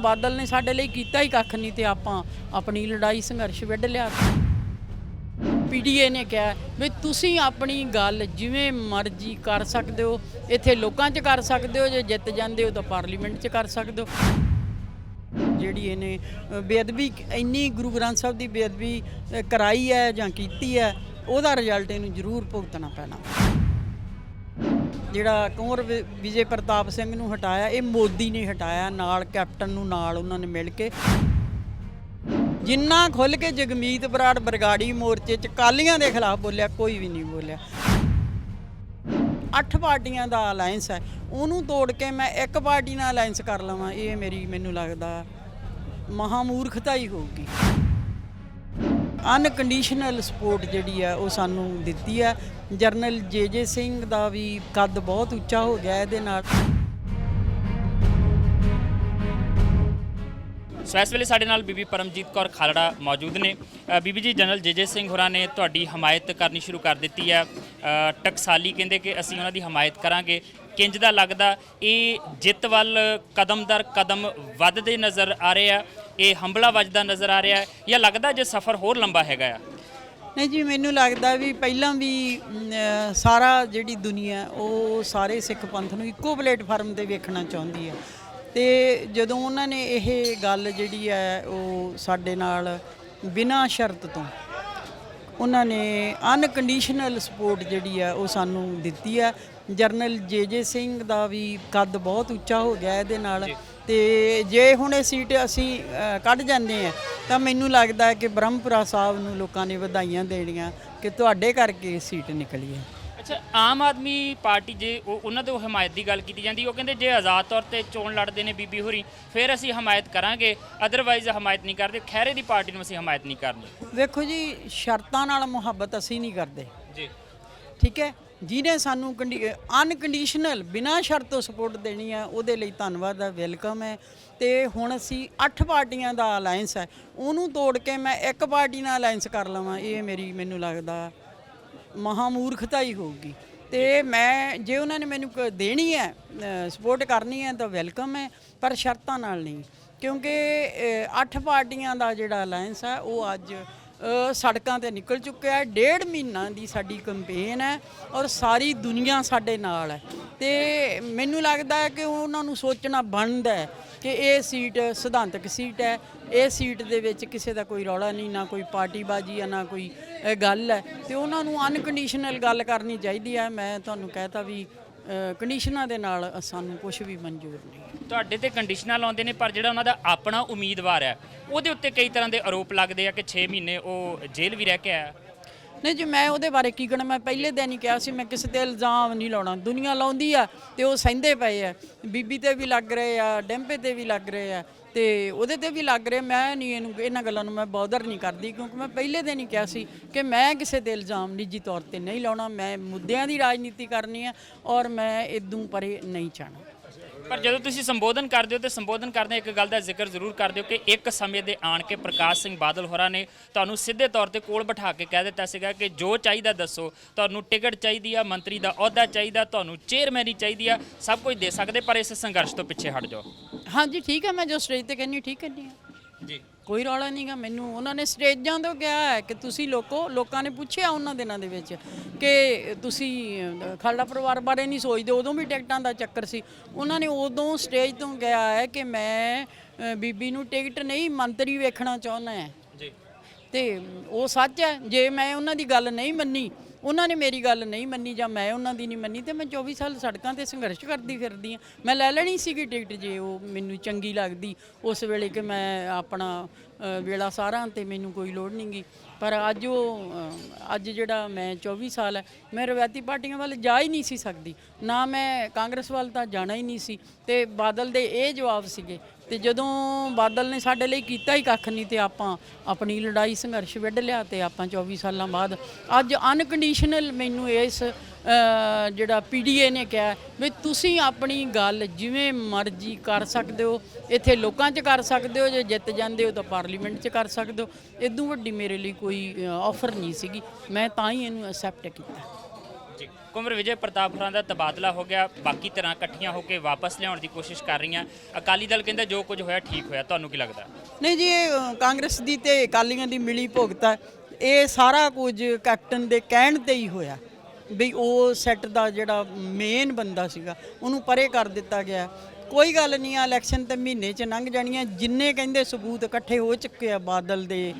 ਬਾਦਲ ਨੇ ਸਾਡੇ ਲਈ ਕੀਤਾ ਹੀ ਕੱਖ ਨਹੀਂ ਤੇ ਆਪਾਂ ਆਪਣੀ ਲੜਾਈ ਸੰਘਰਸ਼ ਵਿੱਢ ਲਿਆ। ਪੀਡੀਏ ਨੇ ਕਿਹਾ ਵੀ ਤੁਸੀਂ ਆਪਣੀ ਗੱਲ ਜਿਵੇਂ ਮਰਜ਼ੀ ਕਰ ਸਕਦੇ ਹੋ, ਇੱਥੇ ਲੋਕਾਂ 'ਚ ਕਰ ਸਕਦੇ ਹੋ, ਜੇ ਜਿੱਤ ਜਾਂਦੇ ਹੋ ਤਾਂ ਪਾਰਲੀਮੈਂਟ 'ਚ ਕਰ ਸਕਦੇ ਹੋ। ਜਿਹੜੀ ਇਹਨੇ ਬੇਅਦਬੀ ਇੰਨੀ ਗੁਰੂ ਗ੍ਰੰਥ ਸਾਹਿਬ ਦੀ ਬੇਅਦਬੀ ਕਰਾਈ ਹੈ ਜਾਂ ਕੀਤੀ ਹੈ, ਉਹਦਾ ਰਿਜ਼ਲਟ ਇਹਨੂੰ ਜ਼ਰੂਰ ਭੁਗਤਣਾ ਪੈਣਾ। ਜਿਹੜਾ ਕੁੰਵਰ ਵਿ- ਵਿਜੇ ਪ੍ਰਤਾਪ ਸਿੰਘ ਨੂੰ ਹਟਾਇਆ, ਇਹ ਮੋਦੀ ਨੇ ਹਟਾਇਆ, ਨਾਲ ਕੈਪਟਨ ਨੂੰ ਨਾਲ ਉਹਨਾਂ ਨੇ ਮਿਲ ਕੇ। ਜਿੰਨਾ ਖੁੱਲ ਕੇ ਜਗਮੀਤ ਬਰਾੜ ਬਰਗਾੜੀ ਮੋਰਚੇ ਚ ਕਾਲੀਆਂ ਦੇ ਖਿਲਾਫ ਬੋਲਿਆ, ਕੋਈ ਵੀ ਨਹੀਂ ਬੋਲਿਆ। ਅੱਠ ਪਾਰਟੀਆਂ ਦਾ ਅਲਾਈਅੰਸ ਹੈ, ਉਹਨੂੰ ਤੋੜ ਕੇ ਮੈਂ ਇੱਕ ਪਾਰਟੀ ਨਾਲ ਅਲਾਈਅੰਸ ਕਰ ਲਵਾਂ, ਇਹ ਮੇਰੀ, ਮੈਨੂੰ ਲੱਗਦਾ ਮਹਾਮੂਰਖਤਾ ਹੀ ਹੋਊਗੀ। ਅਨਕੰਡੀਸ਼ਨਲ ਸਪੋਰਟ ਜਿਹੜੀ ਹੈ ਉਹ ਸਾਨੂੰ ਦਿੱਤੀ ਹੈ ਜਰਨਲ ਜੇ ਸਿੰਘ ਦਾ ਵੀ ਕੱਦ ਬਹੁਤ ਉੱਚਾ ਹੋ ਗਿਆ ਇਹਦੇ ਨਾਲ। ਸੋ ਇਸ ਵੇਲੇ ਸਾਡੇ ਨਾਲ ਬੀਬੀ ਪਰਮਜੀਤ ਕੌਰ ਖਾਲੜਾ ਮੌਜੂਦ ਨੇ। ਅ, ਬੀਬੀ ਜੀ ਜਨਰਲ ਜੇਜੇ ਸਿੰਘ ਹੋਰਾਂ ਨੇ ਤੁਹਾਡੀ ਹਮਾਇਤ ਕਰਨੀ ਸ਼ੁਰੂ ਕਰ ਦਿੱਤੀ ਹੈ ਅ, ਟਕਸਾਲੀ ਕਹਿੰਦੇ ਕਿ ਅਸੀਂ ਉਹਨਾਂ ਦੀ ਹਮਾਇਤ ਕਰਾਂਗੇ। ਕਿੰਜ ਦਾ ਲੱਗਦਾ ਇਹ ਜਿੱਤ ਵੱਲ ਕਦਮ ਦਰ ਕਦਮ ਵੱਧਦੇ ਨਜ਼ਰ ਆ ਰਹੇ ਆ। ਇਹ ਹੰਬਲਾ ਵੱਜਦਾ ਨਜ਼ਰ ਆ ਰਿਹਾ ਹੈ ਜਾਂ ਲੱਗਦਾ ਜੇ ਸਫ਼ਰ ਹੋਰ ਲੰਬਾ ਹੈਗਾ ਆ? ਨਹੀਂ ਜੀ ਮੈਨੂੰ ਲੱਗਦਾ ਵੀ ਪਹਿਲਾਂ ਵੀ ਸਾਰਾ ਜਿਹੜੀ ਦੁਨੀਆ ਉਹ ਸਾਰੇ ਸਿੱਖ ਪੰਥ ਨੂੰ ਇੱਕੋ ਪਲੇਟਫਾਰਮ ਤੇ ਵੇਖਣਾ ਚਾਹੁੰਦੀ ਹੈ। ਤੇ ਜਦੋਂ ਉਹਨਾਂ ਨੇ ਇਹ ਗੱਲ ਜਿਹੜੀ ਹੈ ਉਹ ਸਾਡੇ ਨਾਲ ਬਿਨਾਂ ਸ਼ਰਤ ਤੋਂ ਉਹਨਾਂ ਨੇ ਅਨਕੰਡੀਸ਼ਨਲ ਸਪੋਰਟ ਜਿਹੜੀ ਹੈ ਉਹ ਸਾਨੂੰ ਦਿੱਤੀ ਹੈ। ਜਰਨਲ ਜੇਜੇ ਸਿੰਘ ਦਾ ਵੀ ਕੱਦ ਬਹੁਤ ਉੱਚਾ ਹੋ ਗਿਆ ਇਹਦੇ ਨਾਲ। ਤੇ ਜੇ ਹੁਣ ਇਹ ਸੀਟ ਅਸੀਂ ਕੱਢ ਜਾਂਦੇ ਆ ਤਾਂ ਮੈਨੂੰ ਲੱਗਦਾ ਕਿ ਬ੍ਰਹਮਪੁਰਾ ਸਾਹਿਬ ਨੂੰ ਲੋਕਾਂ ਨੇ ਵਧਾਈਆਂ ਦੇਣੀਆਂ ਕਿ ਤੁਹਾਡੇ ਕਰਕੇ ਇਹ ਸੀਟ ਨਿਕਲੀ ਹੈ। ਅੱਛਾ ਆਮ ਆਦਮੀ ਪਾਰਟੀ ਜੇ ਉਹ ਉਹਨਾਂ ਦੇ ਹਮਾਇਤ ਦੀ ਗੱਲ ਕੀਤੀ ਜਾਂਦੀ ਉਹ ਕਹਿੰਦੇ ਜੇ ਆਜ਼ਾਦ ਤੌਰ ਤੇ ਚੋਣ ਲੜਦੇ ਨੇ ਬੀਬੀ ਹੋਰੀ ਫਿਰ ਅਸੀਂ ਹਮਾਇਤ ਕਰਾਂਗੇ ਅਦਰਵਾਈਜ਼ ਹਮਾਇਤ ਨਹੀਂ ਕਰਦੇ ਖੈਰੇ ਦੀ ਪਾਰਟੀ ਨੂੰ ਅਸੀਂ ਹਮਾਇਤ ਨਹੀਂ ਕਰਨੀ। ਵੇਖੋ ਜੀ ਸ਼ਰਤਾਂ ਨਾਲ ਮੁਹੱਬਤ ਅਸੀਂ ਨਹੀਂ ਕਰਦੇ। ਜੀ। ਠੀਕ ਹੈ? ਜਿਹਨੇ ਸਾਨੂੰ ਅਨਕੰਡੀਸ਼ਨਲ ਬਿਨਾਂ ਸ਼ਰਤ ਤੋਂ ਸਪੋਰਟ ਦੇਣੀ ਹੈ ਉਹਦੇ ਲਈ ਧੰਨਵਾਦ ਹੈ ਵੈਲਕਮ ਹੈ। ਤੇ ਹੁਣ ਅਸੀਂ ਅੱਠ ਪਾਰਟੀਆਂ ਦਾ ਅਲਾਈਅੰਸ ਹੈ ਉਹਨੂੰ ਤੋੜ ਕੇ ਮੈਂ ਇੱਕ ਪਾਰਟੀ ਨਾਲ ਅਲਾਈਅੰਸ ਕਰ ਲਵਾਂ ਇਹ ਮੇਰੀ ਮੈਨੂੰ ਲੱਗਦਾ ਮਹਾਮੂਰਖਤਾ ਹੀ ਹੋਊਗੀ। ਤੇ ਮੈਂ ਜੇ ਉਹਨਾਂ ਨੇ ਮੈਨੂੰ ਕ- ਦੇਣੀ ਹੈ ਸਪੋਰਟ ਕਰਨੀ ਹੈ ਤਾਂ ਵੈਲਕਮ ਹੈ ਪਰ ਸ਼ਰਤਾਂ ਨਾਲ ਨਹੀਂ। ਕਿਉਂਕਿ ਅ, ਅੱਠ ਪਾਰਟੀਆਂ ਦਾ ਜਿਹੜਾ ਅਲਾਈਅੰਸ ਹੈ ਉਹ ਅੱਜ ਸੜਕਾਂ ਤੇ ਨਿਕਲ ਚੁੱਕਿਆ ਹੈ। ਡੇਢ ਮਹੀਨਾ ਦੀ ਸਾਡੀ ਕੰਪੇਨ ਹੈ ਔਰ ਸਾਰੀ ਦੁਨੀਆ ਸਾਡੇ ਨਾਲ ਹੈ। ਤੇ ਮੈਨੂੰ ਲੱਗਦਾ ਹੈ ਕਿ ਉਹਨਾਂ ਨੂੰ ਸੋਚਣਾ ਬਣਦਾ ਹੈ ਕਿ ਇਹ ਸੀਟ ਸਿਧਾਂਤਕ ਸੀਟ ਹੈ। ਇਹ ਸੀਟ ਦੇ ਵਿੱਚ ਕਿਸੇ ਦਾ ਕੋਈ ਰੌਲਾ ਨਹੀਂ, ਨਾ ਕੋਈ ਪਾਰਟੀਬਾਜ਼ੀ ਹੈ, ਨਾ ਕੋਈ ਗੱਲ ਹੈ। ਤੇ ਉਹਨਾਂ ਨੂੰ ਅਨਕੰਡੀਸ਼ਨਲ ਗੱਲ ਕਰਨੀ ਚਾਹੀਦੀ ਹੈ। ਮੈਂ ਤੁਹਾਨੂੰ ਕਹਿਤਾ ਵੀ ਕੰਡੀਸ਼ਨਾਂ ਦੇ ਨਾਲ ਸਾਨੂੰ ਕੁਝ ਵੀ ਮਨਜ਼ੂਰ ਨਹੀਂ। ਤੁਹਾਡੇ ਤੇ ਕੰਡੀਸ਼ਨਾਂ ਲਾਉਂਦੇ ਨੇ ਪਰ ਜਿਹੜਾ ਉਹਨਾਂ ਦਾ ਆਪਣਾ ਉਮੀਦਵਾਰ ਹੈ ਉਹਦੇ ਉੱਤੇ ਕਈ ਤਰ੍ਹਾਂ ਦੇ ਆਰੋਪ ਲੱਗਦੇ ਆ ਕਿ 6 ਮਹੀਨੇ ਉਹ ਜੇਲ੍ਹ ਵੀ ਰਹਿ ਕੇ ਆਇਆ। ਨਹੀਂ ਜੀ ਮੈਂ ਉਹਦੇ ਬਾਰੇ ਕੀ ਕਹਿਣਾ ਮੈਂ ਪਹਿਲੇ ਦਿਨ ਹੀ ਕਿਹਾ ਸੀ ਮੈਂ ਕਿਸੇ ਤੇ ਇਲਜ਼ਾਮ ਨਹੀਂ ਲਾਉਣਾ। ਦੁਨੀਆ ਲਾਉਂਦੀ ਆ ਤੇ ਉਹ ਸਹਿੰਦੇ ਪਏ ਆ। ਬੀਬੀ ਤੇ ਵੀ ਲੱਗ ਰਹੇ ਆ ਡੈਂਪੇ ਤੇ ਵੀ ਲੱਗ ਰਹੇ ਆ। ਤੇ ਉਹਦੇ ਤੇ ਵੀ ਲੱਗ ਰਿਹਾ, ਮੈਂ ਨਹੀਂ ਇਹਨੂੰ, ਇਹਨਾਂ ਗੱਲਾਂ ਨੂੰ ਮੈਂ ਬੌਦਰ ਨਹੀਂ ਕਰਦੀ, ਕਿਉਂਕਿ ਮੈਂ ਪਹਿਲੇ ਦਿਨ ਹੀ ਕਿਹਾ ਸੀ ਕਿ ਮੈਂ ਕਿਸੇ ਤੇ ਇਲਜ਼ਾਮ ਨਿੱਜੀ ਤੌਰ ਤੇ ਨਹੀਂ ਲਾਉਣਾ, ਮੈਂ ਮੁੱਦਿਆਂ ਦੀ ਰਾਜਨੀਤੀ ਕਰਨੀ ਹੈ ਔਰ ਮੈਂ ਇਦੋਂ ਪਰੇ ਨਹੀਂ ਜਾਣਾ। ਪਰ ਜਦੋਂ ਤੁਸੀਂ ਸੰਬੋਧਨ ਕਰਦੇ ਹੋ ਤੇ ਸੰਬੋਧਨ ਕਰਦੇ ਇੱਕ ਗੱਲ ਦਾ ਜ਼ਿਕਰ ਜ਼ਰੂਰ ਕਰਦੇ ਹੋ ਕਿ ਇੱਕ ਸਮੇਂ ਦੇ ਆਣ ਕੇ ਪ੍ਰਕਾਸ਼ ਸਿੰਘ ਬਾਦਲ ਹੋਰਾਂ ਨੇ ਤੁਹਾਨੂੰ ਸਿੱਧੇ ਤੌਰ ਤੇ ਕੋਲ ਬਿਠਾ ਕੇ ਕਹਿ ਦਿੱਤਾ ਸੀਗਾ ਕਿ ਜੋ ਚਾਹੀਦਾ ਦੱਸੋ, ਤੁਹਾਨੂੰ ਟਿਕਟ ਚਾਹੀਦੀ ਆ, ਮੰਤਰੀ ਦਾ ਅਹੁਦਾ ਚਾਹੀਦਾ, ਤੁਹਾਨੂੰ ਚੇਅਰਮੈਨੀ ਚਾਹੀਦੀ ਆ, ਸਭ ਕੁਝ ਦੇ ਸਕਦੇ, ਪਰ ਇਸ ਸੰਘਰਸ਼ ਤੋਂ ਪਿੱਛੇ ਹਟ ਜਾਓ। ਹਾਂਜੀ ਠੀਕ ਹੈ ਮੈਂ ਜੋ ਸਟੇਜ ਤੇ ਕਹਿੰਦੀ ਠੀਕ ਕਹਿੰਦੀ ਆ ਜੀ। ਕੋਈ ਰੌਲਾ ਨਹੀਂਗਾ ਮੈਨੂੰ ਉਹਨਾਂ ਨੇ ਸਟੇਜਾਂ ਤੋਂ ਕਿਹਾ ਹੈ ਕਿ ਤੁਸੀਂ ਲੋਕੋ ਲੋਕਾਂ ਨੇ ਪੁੱਛਿਆ ਉਹਨਾਂ ਦਿਨਾਂ ਦੇ ਵਿੱਚ ਕਿ ਤੁਸੀਂ ਅਹ, ਖਾਲੜਾ ਪਰਿਵਾਰ ਬਾਰੇ ਨਹੀਂ ਸੋਚਦੇ ਉਦੋਂ ਵੀ ਟਿਕਟਾਂ ਦਾ ਚੱਕਰ ਸੀ। ਉਹਨਾਂ ਨੇ ਉਦੋਂ ਸਟੇਜ ਤੋਂ ਕਿਹਾ ਹੈ ਕਿ ਮੈਂ ਅਹ, ਬੀਬੀ ਨੂੰ ਟਿਕਟ ਨਹੀਂ ਮੰਤਰੀ ਵੇਖਣਾ ਚਾਹੁੰਦਾ ਹਾਂ। ਜੀ। ਤੇ ਉਹ ਸੱਚ ਹੈ ਜੇ ਮੈਂ ਉਹਨਾਂ ਦੀ ਗੱਲ ਨਹੀਂ ਮੰਨੀ ਉਹਨਾਂ ਨੇ ਮੇਰੀ ਗੱਲ ਨਹੀਂ ਮੰਨੀ ਜਾਂ ਮੈਂ ਉਹਨਾਂ ਦੀ ਨਹੀਂ ਮੰਨੀ ਤੇ ਮੈਂ 24 ਸਾਲ ਸੜਕਾਂ ਤੇ ਸੰਘਰਸ਼ ਕਰਦੀ ਫਿਰਦੀ ਆ ਮੈਂ ਲੈ ਲੈਣੀ ਸੀਗੀ ਟਿਕਟ ਜੇ ਉਹ ਮੈਨੂੰ ਚੰਗੀ ਲੱਗਦੀ, ਉਸ ਵੇਲੇ ਕਿ ਮੈਂ ਆਪਣਾ ਵੇਲਾ ਸਾਰਾ ਤੇ ਮੈਨੂੰ ਕੋਈ ਲੋੜ ਨਹੀਂਗੀ ਪਰ ਅੱਜ ਉਹ ਅ, ਅੱਜ ਜਿਹੜਾ ਮੈਂ 24 ਸਾਲ ਹੈ ਮੈਂ ਰਵਾਇਤੀ ਪਾਰਟੀਆਂ ਵੱਲ ਜਾ ਹੀ ਨਹੀਂ ਸੀ ਸਕਦੀ। ਨਾ ਮੈਂ ਕਾਂਗਰਸ ਵੱਲ ਤਾਂ ਜਾਣਾ ਹੀ ਨਹੀਂ ਸੀ। ਤੇ ਬਾਦਲ ਦੇ ਇਹ ਜਵਾਬ ਸੀਗੇ। ਤੇ ਜਦੋਂ ਬਾਦਲ ਨੇ ਸਾਡੇ ਲਈ ਕੀਤਾ ਹੀ ਕੱਖ ਨਹੀਂ ਤੇ ਆਪਾਂ ਆਪਣੀ ਲੜਾਈ ਸੰਘਰਸ਼ ਵਿੱਢ ਲਿਆ ਤੇ ਆਪਾਂ 24 ਸਾਲਾਂ ਬਾਅਦ। ਅੱਜ ਅਨਕੰਡੀਸ਼ਨਲ ਮੈਨੂੰ ਇਸ ਜਿਹੜਾ ਪੀਡੀਏ ਨੇ ਕਿਹਾ ਵੀ ਤੁਸੀਂ ਆਪਣੀ ਗੱਲ ਜਿਵੇਂ ਮਰਜ਼ੀ ਕਰ ਸਕਦੇ ਹੋ ਇੱਥੇ ਲੋਕਾਂ 'ਚ ਕਰ ਸਕਦੇ ਹੋ ਜੇ ਜਿੱਤ ਜਾਂਦੇ ਹੋ ਤਾਂ ਪਾਰਲੀਮੈਂਟ 'ਚ ਕਰ ਸਕਦੇ ਹੋ। ਇਦੋਂ ਵੱਡੀ ਮੇਰੇ ਲਈ ਕੋਈ ਆਫਰ ਨਹੀਂ ਸੀਗੀ। ਮੈਂ ਤਾਂ ਹੀ ਇਹਨੂੰ ਅਸੈਪਟ ਕੀਤਾ। ਜੀ ਕੁਮਰ ਵਿਜੇ ਪ੍ਰਤਾਪ ਹੋਰਾਂ ਦਾ ਤਬਾਦਲਾ ਹੋ ਗਿਆ। ਬਾਕੀ ਤਰ੍ਹਾਂ ਇਕੱਠੀਆਂ ਹੋ ਕੇ ਵਾਪਸ ਲਿਆਉਣ ਦੀ ਕੋਸ਼ਿਸ਼ ਕਰ ਰਹੀਆਂ। ਅਕਾਲੀ ਦਲ ਕਹਿੰਦਾ ਜੋ ਕੁਝ ਹੋਇਆ ਠੀਕ ਹੋਇਆ। ਤੁਹਾਨੂੰ ਕੀ ਲੱਗਦਾ? ਨਹੀਂ ਜੀ ਇਹ ਕਾਂਗਰਸ ਦੀ ਤੇ ਅਕਾਲੀਆਂ ਦੀ ਮਿਲੀ ਭੁਗਤ ਹੈ। ਇਹ ਸਾਰਾ ਕੁਝ ਕੈਪਟਨ ਦੇ ਕਹਿਣ ਤੇ ਹੀ ਹੋਇਆ। ਵੀ ਉਹ ਸੈੱਟ ਦਾ ਜਿਹੜਾ ਮੇਨ ਬੰਦਾ ਸੀਗਾ, ਉਹਨੂੰ ਪਰੇ ਕਰ ਦਿੱਤਾ ਗਿਆ। ਕੋਈ ਗੱਲ ਨਹੀਂ ਆ ਇਲੈਕਸ਼ਨ ਤੇ ਮਹੀਨੇ ਚ ਲੰਘ ਜਾਣੀਆਂ। ਜਿੰਨੇ ਕਹਿੰਦੇ ਸਬੂਤ ਇਕੱਠੇ ਹੋ ਚੁੱਕੇ ਆ ਬਾਦਲ ਦੇ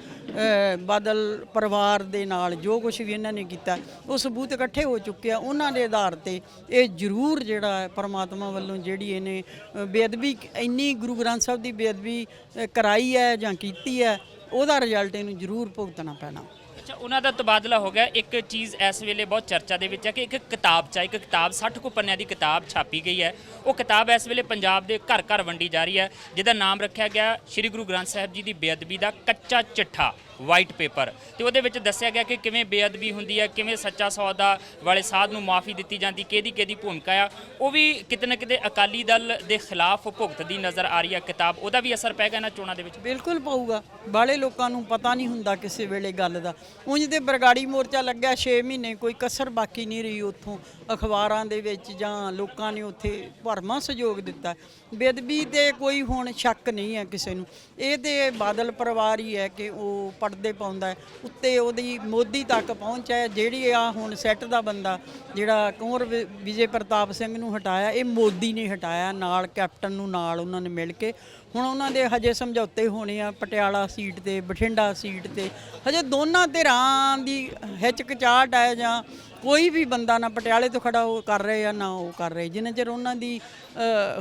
ਬਾਦਲ ਪਰਿਵਾਰ ਦੇ ਨਾਲ, ਜੋ ਕੁਝ ਵੀ ਇਹਨਾਂ ਨੇ ਕੀਤਾ, ਉਹ ਸਬੂਤ ਇਕੱਠੇ ਹੋ ਚੁੱਕੇ ਆ। ਉਹਨਾਂ ਦੇ ਆਧਾਰ ਤੇ ਇਹ ਜ਼ਰੂਰ ਜਿਹੜਾ ਪਰਮਾਤਮਾ ਵੱਲੋਂ ਜਿਹੜੀ ਇਹਨੇ ਬੇਅਦਬੀ, ਇੰਨੀ ਗੁਰੂ ਗ੍ਰੰਥ ਸਾਹਿਬ ਦੀ ਬੇਅਦਬੀ ਕਰਾਈ ਹੈ ਜਾਂ ਕੀਤੀ ਹੈ, ਉਹਦਾ ਰਿਜ਼ਲਟ ਇਹਨੂੰ ਜ਼ਰੂਰ ਭੁਗਤਣਾ ਪੈਣਾ। ਅੱਛਾ, ਉਹਨਾਂ ਦਾ ਤਬਾਦਲਾ ਹੋ ਗਿਆ। ਇੱਕ ਚੀਜ਼ ਇਸ ਵੇਲੇ ਬਹੁਤ ਚਰਚਾ ਦੇ ਵਿੱਚ ਹੈ ਕਿ ਇੱਕ ਕਿਤਾਬ ਚ ਇੱਕ ਕਿਤਾਬ 60 ਕੁ ਪੰਨਿਆਂ ਦੀ ਕਿਤਾਬ ਛਾਪੀ ਗਈ ਹੈ। ਉਹ ਕਿਤਾਬ ਇਸ ਵੇਲੇ ਪੰਜਾਬ ਦੇ ਘਰ ਘਰ ਵੰਡੀ ਜਾ ਰਹੀ ਹੈ, ਜਿਹਦਾ ਨਾਮ ਰੱਖਿਆ ਗਿਆ ਸ੍ਰੀ ਗੁਰੂ ਗ੍ਰੰਥ ਸਾਹਿਬ ਜੀ ਦੀ ਬੇਅਦਬੀ ਦਾ ਕੱਚਾ ਚਿੱਠਾ। ਵਾਈਟ ਪੇਪਰ ਤੇ ਉਹਦੇ ਵਿੱਚ ਦੱਸਿਆ ਗਿਆ ਕਿ ਕਿਵੇਂ ਬੇਅਦਬੀ ਹੁੰਦੀ ਹੈ ਕਿਵੇਂ ਸੱਚਾ ਸੌਦਾ ਵਾਲੇ ਸਾਧ ਨੂੰ ਮਾਫੀ ਦਿੱਤੀ ਜਾਂਦੀ, ਕਿਹਦੀ ਕਿਹਦੀ ਭੂਮਿਕਾ ਆ, ਉਹ ਵੀ ਕਿਤੇ ਨਾ ਕਿਤੇ ਅਕਾਲੀ ਦਲ ਦੇ ਖਿਲਾਫ ਭੁਗਤਦੀ ਨਜ਼ਰ ਆ ਰਹੀ ਹੈ ਕਿਤਾਬ, ਉਹਦਾ ਵੀ ਅਸਰ ਪੈਗਾ ਇਹਨਾਂ ਚੋਣਾਂ ਦੇ ਵਿੱਚ? ਬਿਲਕੁਲ ਪਊਗਾ। ਬਾਲੇ ਲੋਕਾਂ ਨੂੰ ਪਤਾ ਨਹੀਂ ਹੁੰਦਾ ਕਿਸੇ ਵੇਲੇ ਗੱਲ ਦਾ। ਉਂਝ ਤੇ ਬਰਗਾੜੀ ਮੋਰਚਾ ਲੱਗਿਆ 6 ਮਹੀਨੇ, ਕੋਈ ਕਸਰ ਬਾਕੀ ਨਹੀਂ ਰਹੀ ਉੱਥੋਂ। ਅਖਬਾਰਾਂ ਦੇ ਵਿੱਚ ਜਾਂ ਲੋਕਾਂ ਨੇ ਉੱਥੇ ਭਰਮਾ ਸਹਿਯੋਗ ਦਿੱਤਾ। ਬੇਦਬੀ ਤੇ ਕੋਈ ਹੁਣ ਸ਼ੱਕ ਨਹੀਂ ਹੈ ਕਿਸੇ ਨੂੰ। ਇਹ ਤੇ ਬਾਦਲ ਪਰਿਵਾਰ ਹੀ ਹੈ ਕਿ ਉਹ ਦੇ ਪਾਉਂਦਾ ਉੱਤੇ ਉਹਦੀ ਮੋਦੀ ਤੱਕ ਪਹੁੰਚ ਹੈ, ਜਿਹੜੀ ਆ ਹੁਣ ਸੈੱਟ ਦਾ ਬੰਦਾ, ਜਿਹੜਾ ਕੁੰਵਰ ਵਿ- ਵਿਜੇ ਪ੍ਰਤਾਪ ਸਿੰਘ ਨੂੰ ਹਟਾਇਆ, ਇਹ ਮੋਦੀ ਨੇ ਹਟਾਇਆ, ਨਾਲ ਕੈਪਟਨ ਨੂੰ ਨਾਲ ਉਹਨਾਂ ਨੇ ਮਿਲ ਕੇ। ਹੁਣ ਉਹਨਾਂ ਦੇ ਹਜੇ ਸਮਝੌਤੇ ਹੋਣੇ ਆ, ਪਟਿਆਲਾ ਸੀਟ ਤੇ, ਬਠਿੰਡਾ ਸੀਟ ਤੇ। ਹਜੇ ਦੋਨਾਂ ਧਿਰਾਂ ਦੀ ਹਿਚਕਚਾਹਟ ਹੈ ਜਾਂ ਕੋਈ ਵੀ ਬੰਦਾ ਨਾ ਪਟਿਆਲੇ ਤੋਂ ਖੜਾ ਉਹ ਕਰ ਰਹੇ ਆ, ਨਾ ਉਹ ਕਰ ਰਹੇ। ਜਿੰਨਾ ਚਿਰ ਉਹਨਾਂ ਦੀ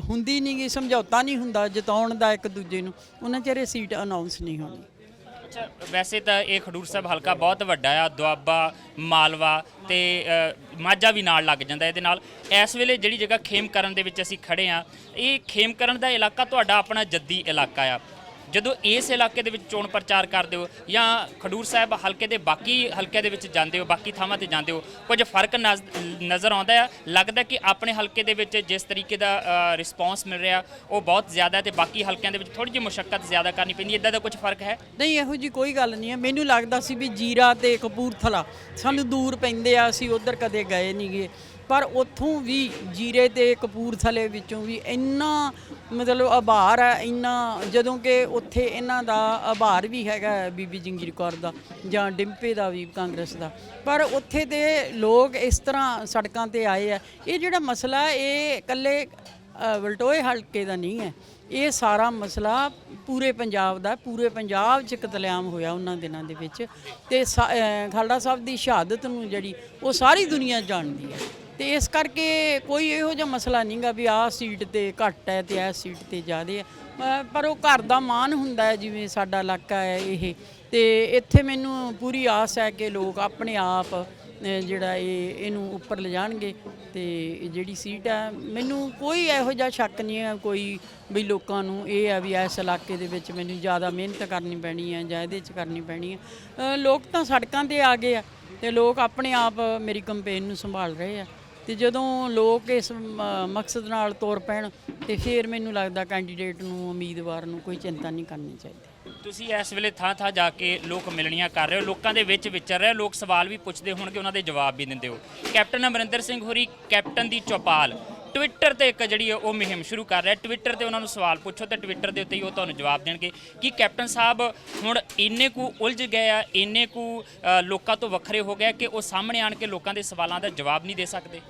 ਹੁੰਦੀ ਨਹੀਂ ਗੀ ਸਮਝੌਤਾ ਨਹੀਂ ਹੁੰਦਾ, ਜਿਤਾਉਣ ਦਾ ਇੱਕ ਦੂਜੇ ਨੂੰ, ਉਹਨਾਂ ਚਿਰ ਇਹ ਸੀਟ ਅਨਾਉਂਸ ਨਹੀਂ ਹੋਣੀ। ਅੱਛਾ ਵੈਸੇ ਤਾਂ ਇਹ ਖਡੂਰ ਸਾਹਿਬ ਹਲਕਾ ਬਹੁਤ ਵੱਡਾ ਆ, ਦੁਆਬਾ, ਮਾਲਵਾ ਤੇ ਮਾਝਾ ਵੀ ਨਾਲ ਲੱਗ ਜਾਂਦਾ ਇਹਦੇ ਨਾਲ। ਇਸ ਵੇਲੇ ਜਿਹੜੀ ਜਗ੍ਹਾ ਖੇਮਕਰਨ ਦੇ ਵਿੱਚ ਅਸੀਂ ਖੜੇ ਆ, ਇਹ ਖੇਮਕਰਨ ਦਾ ਇਲਾਕਾ ਤੁਹਾਡਾ ਆਪਣਾ ਜੱਦੀ ਇਲਾਕਾ ਆ। ਜਦੋਂ ਇਸ ਇਲਾਕੇ ਦੇ ਵਿੱਚ ਚੋਣ ਪ੍ਰਚਾਰ ਕਰਦੇ ਹੋ ਜਾਂ ਖਡੂਰ ਸਾਹਿਬ ਹਲਕੇ ਦੇ ਬਾਕੀ ਹਲਕੇ ਦੇ ਵਿੱਚ ਜਾਂਦੇ ਹੋ, ਬਾਕੀ ਥਾਵਾਂ ਤੇ ਜਾਂਦੇ ਹੋ, ਕੁਝ ਫ਼ਰਕ ਨਜ਼- ਨਜ਼ਰ ਆਉਂਦਾ ਆ ਲੱਗਦਾ ਕਿ ਆਪਣੇ ਹਲਕੇ ਦੇ ਵਿੱਚ ਜਿਸ ਤਰੀਕੇ ਦਾ ਰਿਸਪੌਂਸ ਮਿਲ ਰਿਹਾ, ਉਹ ਬਹੁਤ ਜ਼ਿਆਦਾ ਹੈ ਤੇ ਬਾਕੀ ਹਲਕਿਆਂ ਦੇ ਵਿੱਚ ਥੋੜੀ ਜਿਹੀ ਮੁਸ਼ਕਲ ਜ਼ਿਆਦਾ ਕਰਨੀ ਪੈਂਦੀ ਹੈ? ਇਦਾਂ ਦਾ ਕੁਝ ਫ਼ਰਕ ਹੈ? ਨਹੀਂ, ਇਹੋ ਜੀ ਕੋਈ ਗੱਲ ਨਹੀਂ ਹੈ। ਮੈਨੂੰ ਲੱਗਦਾ ਸੀ ਵੀ ਜੀਰਾ ਤੇ ਕਪੂਰਥਲਾ ਸਾਨੂੰ ਦੂਰ ਪੈਂਦੇ ਆ, ਅਸੀਂ ਉਧਰ ਕਦੇ ਗਏ ਨਹੀਂ ਗਏ ਪਰ ਉੱਥੋਂ ਵੀ ਜੀਰੇ ਤੇ ਕਪੂਰਥਲੇ ਵਿੱਚੋਂ ਵੀ ਇੰਨਾ ਮਤਲਬ ਆਭਾਰ ਹੈ ਇੰਨਾ ਜਦੋਂ ਕਿ ਉੱਥੇ ਇਹਨਾਂ ਦਾ ਆਭਾਰ ਵੀ ਹੈਗਾ ਬੀਬੀ ਜੰਗੀਰ ਕੌਰ ਦਾ ਜਾਂ ਡਿੰਪੇ ਦਾ ਵੀ ਕਾਂਗਰਸ ਦਾ। ਪਰ ਉੱਥੇ ਦੇ ਲੋਕ ਇਸ ਤਰ੍ਹਾਂ ਸੜਕਾਂ ਤੇ ਆਏ ਆ। ਇਹ ਜਿਹੜਾ ਮਸਲਾ ਇਹ ਇਕੱਲੇ ਵਲਟੋਏ ਹਲਕੇ ਦਾ ਨਹੀਂ ਹੈ। ਇਹ ਸਾਰਾ ਮਸਲਾ ਪੂਰੇ ਪੰਜਾਬ ਦਾ ਪੂਰੇ ਪੰਜਾਬ 'ਚ ਕਤਲੇਆਮ ਹੋਇਆ ਉਹਨਾਂ ਦਿਨਾਂ ਦੇ ਵਿੱਚ ਤੇ ਸਾ- ਅ, ਖਾਲੜਾ ਸਾਹਿਬ ਦੀ ਸ਼ਹਾਦਤ ਨੂੰ ਜਿਹੜੀ ਉਹ ਸਾਰੀ ਦੁਨੀਆ ਜਾਣਦੀ ਹੈ। ਤੇ ਇਸ ਕਰਕੇ ਕੋਈ ਇਹੋ ਜਿਹਾ ਮਸਲਾ ਨਹੀਂਗਾ ਵੀ ਆਹ ਸੀਟ ਤੇ ਘੱਟ ਹੈ ਤੇ ਆਹ ਸੀਟ ਤੇ ਜ਼ਿਆਦਾ ਹੈ। ਪਰ ਉਹ ਘਰ ਦਾ ਮਾਣ ਹੁੰਦਾ ਹੈ ਜਿਵੇਂ ਸਾਡਾ ਇਲਾਕਾ ਹੈ ਇਹ। ਤੇ ਇੱਥੇ ਮੈਨੂੰ ਪੂਰੀ ਆਸ ਹੈ ਕਿ ਲੋਕ ਆਪਣੇ ਆਪ ਜਿਹੜਾ ਇਹ, ਇਹਨੂੰ ਉੱਪਰ ਲਿਜਾਣਗੇ ਤੇ ਜਿਹੜੀ ਸੀਟ ਹੈ, ਮੈਨੂੰ ਕੋਈ ਇਹੋ ਜਿਹਾ ਸ਼ੱਕ ਨਹੀਂ ਹੈ ਕੋਈ ਵੀ ਲੋਕਾਂ ਨੂੰ ਇਹ ਹੈ ਵੀ ਇਸ ਇਲਾਕੇ ਦੇ ਵਿੱਚ ਮੈਨੂੰ ਜ਼ਿਆਦਾ ਮਿਹਨਤ ਕਰਨੀ ਪੈਣੀ ਹੈ ਜਾਂ ਇਹਦੇ 'ਚ ਕਰਨੀ ਪੈਣੀ ਹੈ। ਲੋਕ ਤਾਂ ਸੜਕਾਂ ਤੇ ਆ ਗਏ ਆ ਤੇ ਲੋਕ ਆਪਣੇ ਆਪ ਮੇਰੀ ਕੰਪੇਨ ਨੂੰ ਸੰਭਾਲ ਰਹੇ ਆ। ਤੇ ਜਦੋਂ ਲੋਕ ਇਸ ਮਕਸਦ ਨਾਲ ਤੁਰ ਪੈਣ ਤੇ ਫਿਰ ਮੈਨੂੰ ਲੱਗਦਾ ਕੈਂਡੀਡੇਟ ਨੂੰ, ਉਮੀਦਵਾਰ ਨੂੰ ਕੋਈ ਚਿੰਤਾ ਨਹੀਂ ਕਰਨੀ ਚਾਹੀਦੀ। ਤੁਸੀਂ ਇਸ ਵੇਲੇ ਥਾਂ ਥਾਂ ਜਾ ਕੇ ਲੋਕ ਮਿਲਣੀਆਂ ਕਰ ਰਹੇ ਹੋ, ਲੋਕਾਂ ਦੇ ਵਿੱਚ ਵਿਚਰ ਰਹੇ ਹੋ, ਲੋਕ ਸਵਾਲ ਵੀ ਪੁੱਛਦੇ ਹੋਣਗੇ, ਉਹਨਾਂ ਦੇ ਜਵਾਬ ਵੀ ਦਿੰਦੇ ਹੋ। ਕੈਪਟਨ ਅਮਰਿੰਦਰ ਸਿੰਘ ਹੋਰੀ, ਕੈਪਟਨ ਦੀ ਚੌਪਾਲ। ਟਵਿੱਟਰ ਤੇ ਇੱਕ ਜਿਹੜੀ ਉਹ ਮੁਹਿੰਮ ਸ਼ੁਰੂ ਕਰ ਰਿਹਾ। ਟਵਿੱਟਰ ਤੇ ਉਹਨਾਂ ਨੂੰ ਸਵਾਲ ਪੁੱਛੋ ਤੇ ਟਵਿੱਟਰ ਦੇ ਉੱਤੇ ਹੀ ਉਹ ਤੁਹਾਨੂੰ ਜਵਾਬ ਦੇਣਗੇ ਕਿ ਕੈਪਟਨ ਸਾਹਿਬ, ਹੁਣ ਇੰਨੇ ਕੁ ਉਲਝ ਗਏ ਆ, ਇੰਨੇ ਕੁ ਲੋਕਾਂ ਤੋਂ ਵੱਖਰੇ ਹੋ ਗਏ ਕਿ ਉਹ ਸਾਹਮਣੇ ਆਣ ਕੇ ਲੋਕਾਂ ਦੇ ਸਵਾਲਾਂ ਦਾ ਜਵਾਬ ਨਹੀਂ ਦੇ ਸਕਦੇ?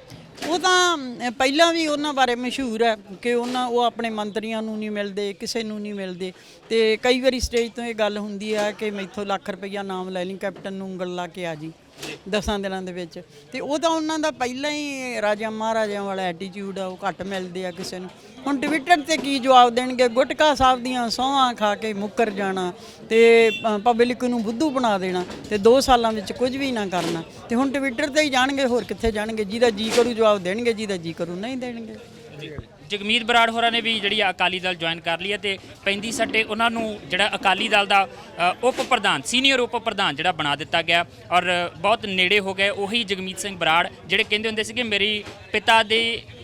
ਉਹ ਤਾਂ ਪਹਿਲਾਂ ਵੀ ਉਹਨਾਂ ਬਾਰੇ ਮਸ਼ਹੂਰ ਹੈ ਕਿ ਉਹਨਾਂ, ਉਹ ਆਪਣੇ ਮੰਤਰੀਆਂ ਨੂੰ ਨਹੀਂ ਮਿਲਦੇ, ਕਿਸੇ ਨੂੰ ਨਹੀਂ ਮਿਲਦੇ। ਤੇ ਕਈ ਵਾਰੀ ਸਟੇਜ ਤੋਂ ਇਹ ਗੱਲ ਹੁੰਦੀ ਹੈ ਕਿ ਮੈਥੋਂ ਲੱਖ ਰੁਪਈਆ ਨਾਮ ਲੈ ਲਈ ਕੈਪਟਨ ਨੂੰ ਉਂਗਲ ਲਾ ਕੇ ਆ ਜੀ। ਦਸਾਂ ਦਿਨਾਂ ਦੇ ਵਿੱਚ। ਤੇ ਉਹ ਤਾਂ ਉਹਨਾਂ ਦਾ ਪਹਿਲਾਂ ਹੀ ਰਾਜਾ ਮਹਾਰਾਜਿਆਂ ਵਾਲਾ ਐਟੀਟਿਊਡ ਆ, ਉਹ ਘੱਟ ਮਿਲਦੇ ਆ ਕਿਸੇ ਨੂੰ। ਹੁਣ ਟਵਿੱਟਰ ਤੇ ਕੀ ਜਵਾਬ ਦੇਣਗੇ? ਗੁਟਕਾ ਸਾਹਿਬ ਦੀਆਂ ਸੌਹਾਂ ਖਾ ਕੇ ਮੁੱਕਰ ਜਾਣਾ ਤੇ ਪਬਲਿਕ ਨੂੰ ਬੁੱਧੂ ਬਣਾ ਦੇਣਾ ਤੇ 2 ਸਾਲਾਂ ਵਿੱਚ ਕੁਝ ਵੀ ਨਾ ਕਰਨਾ। ਤੇ ਹੁਣ ਟਵਿੱਟਰ ਤੇ ਹੀ ਜਾਣਗੇ, ਹੋਰ ਕਿੱਥੇ ਜਾਣਗੇ? ਜਿਹਦਾ ਜੀ ਕਰੂ ਜਵਾਬ ਦੇਣਗੇ, ਜਿਹਦਾ ਜੀ ਕਰੂ ਨਹੀਂ ਦੇਣਗੇ। ਜਗਮੀਤ ਬਰਾੜ ਹੋਰਾਂ ਨੇ ਵੀ ਜਿਹੜੀ ਅਕਾਲੀ ਦਲ ਜੁਆਇਨ ਕਰ ਲਈ ਹੈ ਤੇ ਪੈਂਦੀ ਸੱਟੇ ਉਹਨਾਂ ਨੂੰ ਜਿਹੜਾ ਅਕਾਲੀ ਦਲ ਦਾ ਉਪ ਪ੍ਰਧਾਨ ਸੀਨੀਅਰ ਉਪ ਪ੍ਰਧਾਨ ਜਿਹੜਾ ਬਣਾ ਦਿੱਤਾ ਗਿਆ ਔਰ ਬਹੁਤ ਨੇੜੇ ਹੋ ਗਏ। ਉਹੀ ਜਗਮੀਤ ਸਿੰਘ ਬਰਾੜ ਜਿਹੜੇ ਕਹਿੰਦੇ ਹੁੰਦੇ ਸੀ ਕਿ ਮੇਰੀ ਪਿਤਾ ਦੇ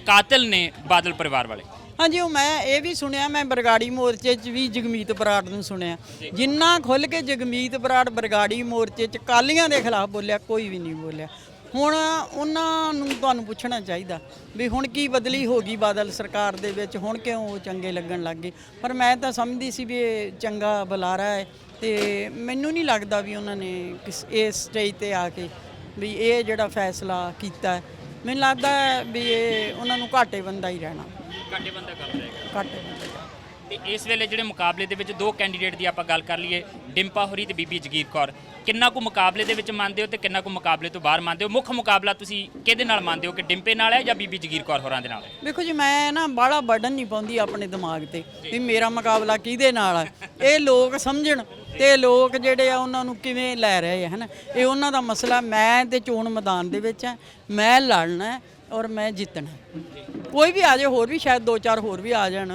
ਕਾਤਲ ਨੇ ਬਾਦਲ ਪਰਿਵਾਰ ਵਾਲੇ। ਹਾਂਜੀ ਉਹ ਮੈਂ ਇਹ ਵੀ ਸੁਣਿਆ ਮੈਂ ਬਰਗਾੜੀ ਮੋਰਚੇ 'ਚ ਵੀ ਜਗਮੀਤ ਬਰਾੜ ਨੂੰ ਸੁਣਿਆ। ਜਿੰਨਾ ਖੁੱਲ ਕੇ ਜਗਮੀਤ ਬਰਾੜ ਬਰਗਾੜੀ ਮੋਰਚੇ 'ਚ ਕਾਲੀਆਂ ਦੇ ਖਿਲਾਫ ਬੋਲਿਆ ਕੋਈ ਵੀ ਨਹੀਂ ਬੋਲਿਆ। ਹੁਣ ਉਹਨਾਂ ਨੂੰ ਤੁਹਾਨੂੰ ਪੁੱਛਣਾ ਚਾਹੀਦਾ ਵੀ ਹੁਣ ਕੀ ਬਦਲੀ ਹੋ ਗਈ ਬਾਦਲ ਸਰਕਾਰ ਦੇ ਵਿੱਚ? ਹੁਣ ਕਿਉਂ ਉਹ ਚੰਗੇ ਲੱਗਣ ਲੱਗ ਗਏ? ਪਰ ਮੈਂ ਤਾਂ ਸਮਝਦੀ ਸੀ ਵੀ ਇਹ ਚੰਗਾ ਬੁਲਾਰਾ ਹੈ ਤੇ ਮੈਨੂੰ ਨਹੀਂ ਲੱਗਦਾ ਵੀ ਉਹਨਾਂ ਨੇ ਕਿਸ ਇਸ ਸਟੇਜ ਤੇ ਆ ਕੇ ਵੀ ਇਹ ਜਿਹੜਾ ਫੈਸਲਾ ਕੀਤਾ ਮੈਨੂੰ ਲੱਗਦਾ ਵੀ ਇਹ ਉਹਨਾਂ ਨੂੰ ਘਾਟੇ ਬੰਦਾ ਹੀ ਰਹਿਣਾ। ਘਾਟੇ ਬੰਦਾ ਕਰ ਰਹੇਗਾ ਘਾਟੇ। ਤੇ ਇਸ ਵੇਲੇ ਜਿਹੜੇ ਮੁਕਾਬਲੇ ਦੇ ਵਿੱਚ ਦੋ ਕੈਂਡੀਡੇਟ ਦੀ ਆਪਾਂ ਗੱਲ ਕਰ ਲਈਏ ਡਿੰਪਾ ਹੋਰੀ ਤੇ ਬੀਬੀ ਜਗੀਰ ਕੌਰ। ਕਿੰਨਾ ਕੁ ਮੁਕਾਬਲੇ ਦੇ ਵਿੱਚ ਮੰਨਦੇ ਹੋ ਤੇ ਕਿੰਨਾ ਕੁ ਮੁਕਾਬਲੇ ਤੋਂ ਬਾਹਰ ਮੰਨਦੇ ਹੋ? ਮੁੱਖ ਮੁਕਾਬਲਾ ਤੁਸੀਂ ਕਿਹਦੇ ਨਾਲ ਮੰਨਦੇ ਹੋ? ਕਿ ਡਿੰਪੇ ਨਾਲ ਹੈ ਜਾਂ ਬੀਬੀ ਜਗੀਰ ਕੌਰ ਹੋਰਾਂ ਦੇ ਨਾਲ? ਹੈ ਵੇਖੋ ਜੀ ਮੈਂ ਨਾ ਬਾਹਲਾ ਬਰਡਨ ਨਹੀਂ ਪਾਉਂਦੀ ਆਪਣੇ ਦਿਮਾਗ ਤੇ ਵੀ ਮੇਰਾ ਮੁਕਾਬਲਾ ਕਿਹਦੇ ਨਾਲ ਹੈ ਇਹ ਲੋਕ ਸਮਝਣ ਤੇ ਲੋਕ ਜਿਹੜੇ ਆ ਉਹਨਾਂ ਨੂੰ ਕਿਵੇਂ ਲੈ ਰਹੇ ਆ ਹਨਾ? ਇਹ ਉਹਨਾਂ ਦਾ ਮਸਲਾ ਮੈਂ ਤੇ ਚੋਣ ਮੈਦਾਨ ਦੇ ਵਿੱਚ ਆ ਮੈਂ ਲੜਨਾ ਹੈ ਔਰ ਮੈਂ ਜਿੱਤਣਾ ਹੈ। ਕੋਈ ਵੀ ਆ ਜਾਏ ਹੋਰ ਵੀ ਸ਼ਾਇਦ ਦੋ ਚਾਰ ਹੋਰ ਵੀ ਆ ਜਾਣ।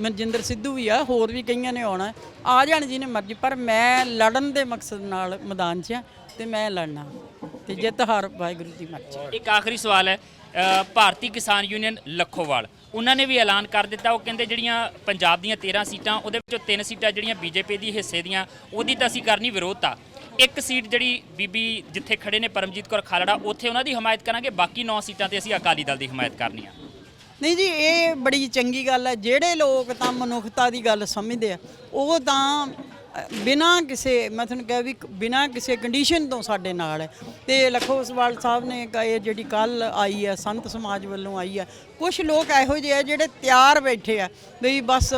ਮਨਜਿੰਦਰ ਸਿੱਧੂ ਵੀ ਆ ਹੋਰ ਵੀ ਕਈਆਂ ਨੇ ਆਉਣਾ। ਆ ਜਾਣ ਜਿਹਨੇ ਮਰਜ਼ੀ ਪਰ ਮੈਂ ਲੜਨ ਦੇ ਮਕਸਦ ਨਾਲ ਮੈਦਾਨ 'ਚ ਆ ਤੇ ਮੈਂ ਲੜਨਾ। ਤੇ ਜਿੱਤ ਹਾਰ ਵਾਹਿਗੁਰੂ ਦੀ ਮਰਜ਼ੀ। ਇੱਕ ਆਖਰੀ ਸਵਾਲ ਹੈ ਅ, ਭਾਰਤੀ ਕਿਸਾਨ ਯੂਨੀਅਨ ਲੱਖੋਵਾਲ। ਉਹਨਾਂ ਨੇ ਵੀ ਐਲਾਨ ਕਰ ਦਿੱਤਾ ਉਹ ਕਹਿੰਦੇ ਜਿਹੜੀਆਂ ਪੰਜਾਬ ਦੀਆਂ 13 ਸੀਟਾਂ ਉਹਦੇ ਵਿੱਚੋਂ ਤਿੰਨ ਸੀਟਾਂ ਜਿਹੜੀਆਂ ਬੀਜੇਪੀ ਦੀ ਹਿੱਸੇ ਦੀਆਂ ਉਹਦੀ ਤਾਂ ਅਸੀਂ ਕਰਨੀ ਵਿਰੋਧਤਾ। ਇੱਕ ਸੀਟ ਜਿਹੜੀ ਬੀਬੀ ਜਿੱਥੇ ਖੜੇ ਨੇ ਪਰਮਜੀਤ ਕੌਰ ਖਾਲੜਾ ਉੱਥੇ ਉਹਨਾਂ ਦੀ ਹਮਾਇਤ ਕਰਾਂਗੇ ਬਾਕੀ 9 ਸੀਟਾਂ ਤੇ ਅਸੀਂ ਅਕਾਲੀ ਦਲ ਦੀ ਹਮਾਇਤ ਕਰਨੀ ਆ। ਨਹੀਂ ਜੀ, ਇਹ ਬੜੀ ਚੰਗੀ ਗੱਲ ਹੈ। ਜਿਹੜੇ ਲੋਕ ਤਾਂ ਮਨੁੱਖਤਾ ਦੀ ਗੱਲ ਸਮਝਦੇ ਆ, ਉਹ ਤਾਂ ਬਿਨਾ ਕਿਸੇ, ਮੈਂ ਤੁਹਾਨੂੰ ਕਿਹਾ ਵੀ ਬਿਨਾ ਕਿਸੇ ਕੰਡੀਸ਼ਨ ਤੋਂ ਸਾਡੇ ਨਾਲ ਹੈ। ਤੇ ਲਖੋਸਵਾਲ ਸਾਹਿਬ ਨੇ ਕ- ਇਹ ਜਿਹੜੀ ਕੱਲ ਆਈ ਹੈ, ਸੰਤ ਸਮਾਜ ਵੱਲੋਂ ਆਈ ਹੈ ਕੁਝ ਲੋਕ ਇਹੋ ਜਿਹੇ ਆ ਜਿਹੜੇ ਤਿਆਰ ਬੈਠੇ ਆ ਵੀ ਬਸ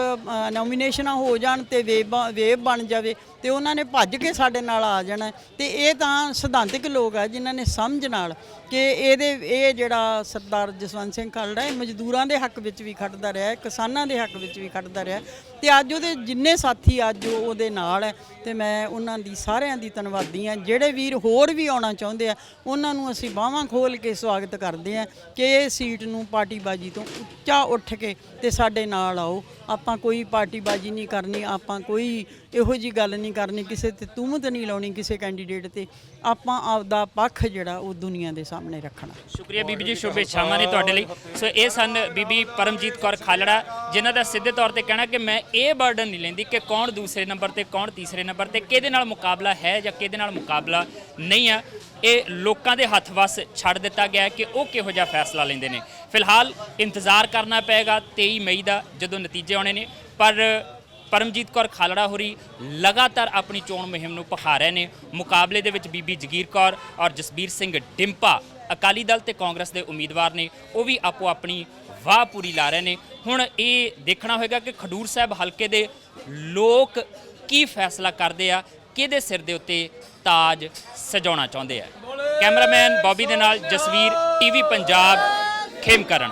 ਨੋਮੀਨੇਸ਼ਨਾਂ ਹੋ ਜਾਣ ਤੇ ਵੇਬ ਵੇਬ ਬਣ ਜਾਵੇ ਤੇ ਉਹਨਾਂ ਨੇ ਭੱਜ ਕੇ ਸਾਡੇ ਨਾਲ ਆ ਜਾਣਾ ਹੈ। ਤੇ ਇਹ ਤਾਂ ਸਿਧਾਂਤਿਕ ਲੋਕ ਆ ਜਿਨ੍ਹਾਂ ਨੇ ਸਮਝ ਨਾਲ ਕਿ ਇਹਦੇ, ਇਹ ਜਿਹੜਾ ਸਰਦਾਰ ਜਸਵੰਤ ਸਿੰਘ ਖਾਲੜਾ ਇਹ ਮਜ਼ਦੂਰਾਂ ਦੇ ਹੱਕ ਵਿੱਚ ਵੀ ਖੜਦਾ ਰਿਹਾ ਕਿਸਾਨਾਂ ਦੇ ਹੱਕ ਵਿੱਚ ਵੀ ਖੜਦਾ ਰਿਹਾ ਹੈ ਤੇ ਅੱਜ ਉਹਦੇ ਜਿੰਨੇ ਸਾਥੀ ਅੱਜ ਉਹਦੇ ਨਾਲ ਹੈ ਤੇ ਮੈਂ ਉਹਨਾਂ ਦੀ ਸਾਰਿਆਂ ਦੀ ਧੰਨਵਾਦੀ ਹਾਂ ਜਿਹੜੇ ਵੀਰ ਹੋਰ ਵੀ ਆਉਣਾ ਚਾਹੁੰਦੇ ਆ, ਉਹਨਾਂ ਨੂੰ ਅਸੀਂ ਬਾਹਾਂ ਖੋਲ ਕੇ ਸਵਾਗਤ ਕਰਦੇ ਆ ਕਿ ਇਹ ਸੀਟ ਨੂੰ ਪਾਰਟੀ ਪਾਰਟੀਬਾਜੀ ਤੋਂ ਉੱਚਾ ਉੱਠ ਕੇ ਤੇ ਸਾਡੇ ਨਾਲ ਆਓ। ਆਪਾਂ ਕੋਈ ਪਾਰਟੀਬਾਜੀ ਨਹੀਂ ਕਰਨੀ, ਆਪਾਂ ਕੋਈ ਇਹੋ ਜੀ ਗੱਲ ਨਹੀਂ ਕਰਨੀ, ਕਿਸੇ ਤੇ ਤੁਮਤ ਨਹੀਂ ਲਾਉਣੀ ਕਿਸੇ ਕੈਂਡੀਡੇਟ ਤੇ। ਆਪਾਂ ਆਪਦਾ ਪੱਖ ਜਿਹੜਾ ਉਹ ਦੁਨੀਆ ਦੇ ਸਾਹਮਣੇ ਰੱਖਣਾ। ਸ਼ੁਕਰੀਆ ਬੀਬੀ ਜੀ, ਸ਼ੁਭੇਛਾਵਾਂ ਨੇ ਤੁਹਾਡੇ ਲਈ। ਸੋ ਇਹ ਸਨ ਬੀਬੀ ਪਰਮਜੀਤ ਕੌਰ ਖਾਲੜਾ, ਜਿਨ੍ਹਾਂ ਦਾ ਸਿੱਧੇ ਤੌਰ ਤੇ ਕਹਿਣਾ ਕਿ ਮੈਂ ਇਹ ਬਰਡਨ ਨਹੀਂ ਲੈਂਦੀ ਕਿ ਕੌਣ ਦੂਸਰੇ ਨੰਬਰ ਤੇ, ਕੌਣ ਤੀਸਰੇ ਨੰਬਰ ਤੇ, ਕਿਹਦੇ ਨਾਲ ਮੁਕਾਬਲਾ ਹੈ ਜਾਂ ਕਿਹਦੇ ਨਾਲ ਮੁਕਾਬਲਾ ਨਹੀਂ ਆ। ਇਹ ਲੋਕਾਂ ਦੇ ਹੱਥ ਵੱਸ ਛੱਡ ਦਿੱਤਾ ਗਿਆ ਕਿ ਉਹ ਕਿਹੋ ਜਿਹਾ ਫੈਸਲਾ ਲੈਂਦੇ ਨੇ। ਫਿਲਹਾਲ ਇੰਤਜ਼ਾਰ ਕਰਨਾ ਪਏਗਾ 23 ਮਈ ਦਾ ਜਦੋਂ ਨਤੀਜੇ ਆਉਣੇ ਨੇ, ਪਰ ਪਰਮਜੀਤ ਕੌਰ ਖਾਲੜਾ ਹੋਰੀ ਲਗਾਤਾਰ ਆਪਣੀ ਚੋਣ ਮੁਹਿੰਮ ਨੂੰ ਪਖਾ ਰਹੇ ਨੇ। ਮੁਕਾਬਲੇ ਦੇ ਵਿੱਚ ਬੀਬੀ ਜਗੀਰ ਕੌਰ ਔਰ ਜਸਬੀਰ ਸਿੰਘ ਡਿੰਪਾ ਅਕਾਲੀ ਦਲ ਤੇ ਕਾਂਗਰਸ ਦੇ ਉਮੀਦਵਾਰ ਨੇ, ਉਹ ਵੀ ਆਪੋ ਆਪਣੀ ਵਾਹ ਪੂਰੀ ਲਾ ਰਹੇ ਨੇ। ਹੁਣ ਇਹ ਦੇਖਣਾ ਹੋਏਗਾ ਕਿ ਖਡੂਰ ਸਾਹਿਬ ਹਲਕੇ ਦੇ ਲੋਕ ਕੀ ਫੈਸਲਾ ਕਰਦੇ ਆ ਕਿਹਦੇ ਸਿਰ ਦੇ ਉੱਤੇ ਤਾਜ ਸਜਾਉਣਾ ਚਾਹੁੰਦੇ ਆ? ਕੈਮਰਾਮੈਨ ਬੌਬੀ ਦੇ ਨਾਲ ਜਸਵੀਰ, ਟੀਵੀ ਪੰਜਾਬ, ਖੇਮਕਰਨ।